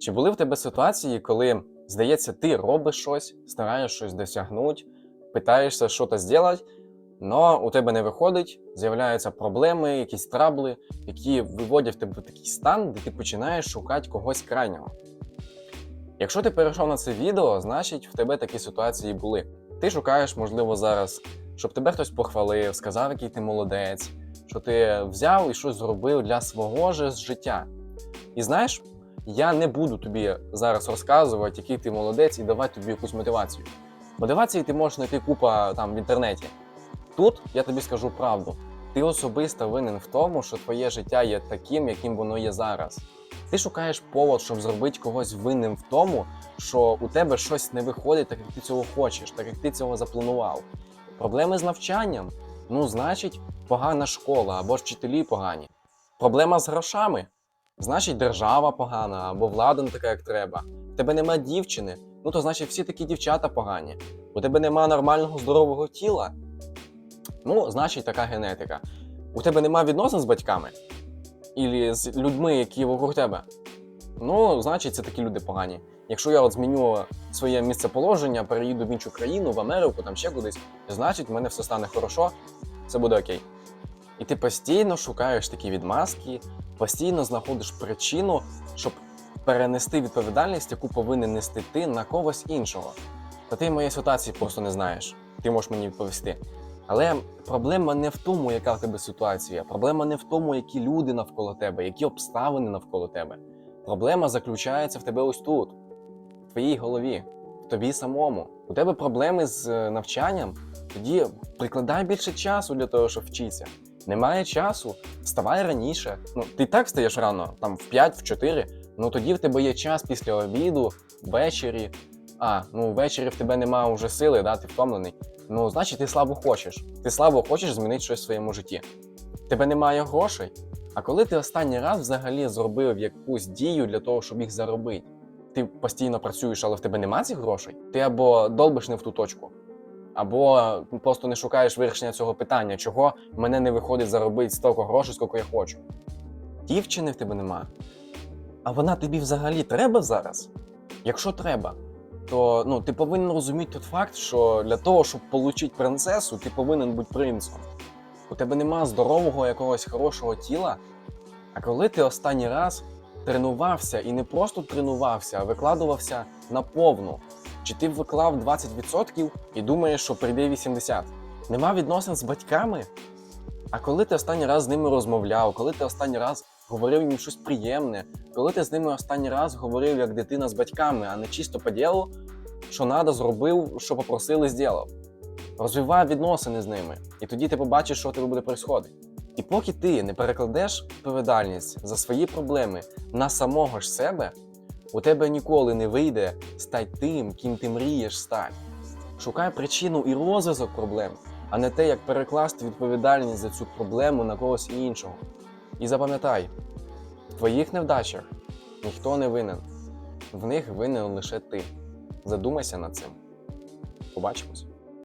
Чи були в тебе ситуації, коли, здається, ти робиш щось, стараєш щось досягнути, питаєшся щось зробити, але у тебе не виходить, з'являються проблеми, якісь трабли, які виводять в тебе такий стан, де ти починаєш шукати когось крайнього. Якщо ти перейшов на це відео, значить в тебе такі ситуації були. Ти шукаєш, можливо, зараз, щоб тебе хтось похвалив, сказав, який ти молодець, що ти взяв і щось зробив для свого ж життя. І знаєш, я не буду тобі зараз розказувати, який ти молодець, і давати тобі якусь мотивацію. Мотивації ти можеш знайти купа там в інтернеті. Тут я тобі скажу правду. Ти особисто винен в тому, що твоє життя є таким, яким воно є зараз. Ти шукаєш повод, щоб зробити когось винним в тому, що у тебе щось не виходить, так як ти цього хочеш, так як ти цього запланував. Проблеми з навчанням? Ну, значить, погана школа або ж вчителі погані. Проблема з грошами? Значить, держава погана або влада не така, як треба. У тебе нема дівчини, ну то значить всі такі дівчата погані. У тебе нема нормального здорового тіла. Ну, значить, така генетика. У тебе нема відносин з батьками Ілі з людьми, які вокруг тебе. Ну, значить, це такі люди погані. Якщо я от зміню своє місцеположення, переїду в іншу країну, в Америку, там ще кудись, значить, в мене все стане хорошо, все буде окей. І ти постійно шукаєш такі відмазки, постійно знаходиш причину, щоб перенести відповідальність, яку повинен нести ти на когось іншого. Та ти моєї ситуації просто не знаєш. Ти можеш мені відповісти. Але проблема не в тому, яка в тебе ситуація. Проблема не в тому, які люди навколо тебе, які обставини навколо тебе. Проблема заключається в тебе ось тут, в твоїй голові, в тобі самому. У тебе проблеми з е, навчанням, тоді прикладай більше часу для того, щоб вчитися. Немає часу, вставай раніше. Ну, ти так встаєш рано, там в 5, в 4, ну тоді в тебе є час після обіду, ввечері. А, ну ввечері в тебе немає вже сили, да, ти втомлений. Ну, значить, ти слабо хочеш. Ти слабо хочеш змінити щось в своєму житті. Тебе немає грошей. А коли ти останній раз взагалі зробив якусь дію для того, щоб їх заробити? Ти постійно працюєш, але в тебе немає цих грошей? Ти або долбиш не в ту точку, або просто не шукаєш вирішення цього питання, чого мене не виходить заробити стільки грошей, скільки я хочу. Дівчини в тебе нема. А вона тобі взагалі треба зараз? Якщо треба, то ну, ти повинен розуміти той факт, що для того, щоб отримати принцесу, ти повинен бути принцем. У тебе нема здорового якогось хорошого тіла. А коли ти останній раз тренувався і не просто тренувався, а викладувався на повну, чи ти виклав 20% і думаєш, що прийде 80%? Нема відносин з батьками? А коли ти останній раз з ними розмовляв, коли ти останній раз говорив їм щось приємне, коли ти з ними останній раз говорив як дитина з батьками, а не чисто по ділу, що надо, зробив, що попросили, зробив. Розвивай відносини з ними, і тоді ти побачиш, що тебе буде відбуватися. І поки ти не перекладеш відповідальність за свої проблеми на самого ж себе, у тебе ніколи не вийде стати тим, ким ти мрієш стати. Шукай причину і розв'язок проблем, а не те, як перекласти відповідальність за цю проблему на когось іншого. І запам'ятай, в твоїх невдачах ніхто не винен. В них винен лише ти. Задумайся над цим. Побачимось.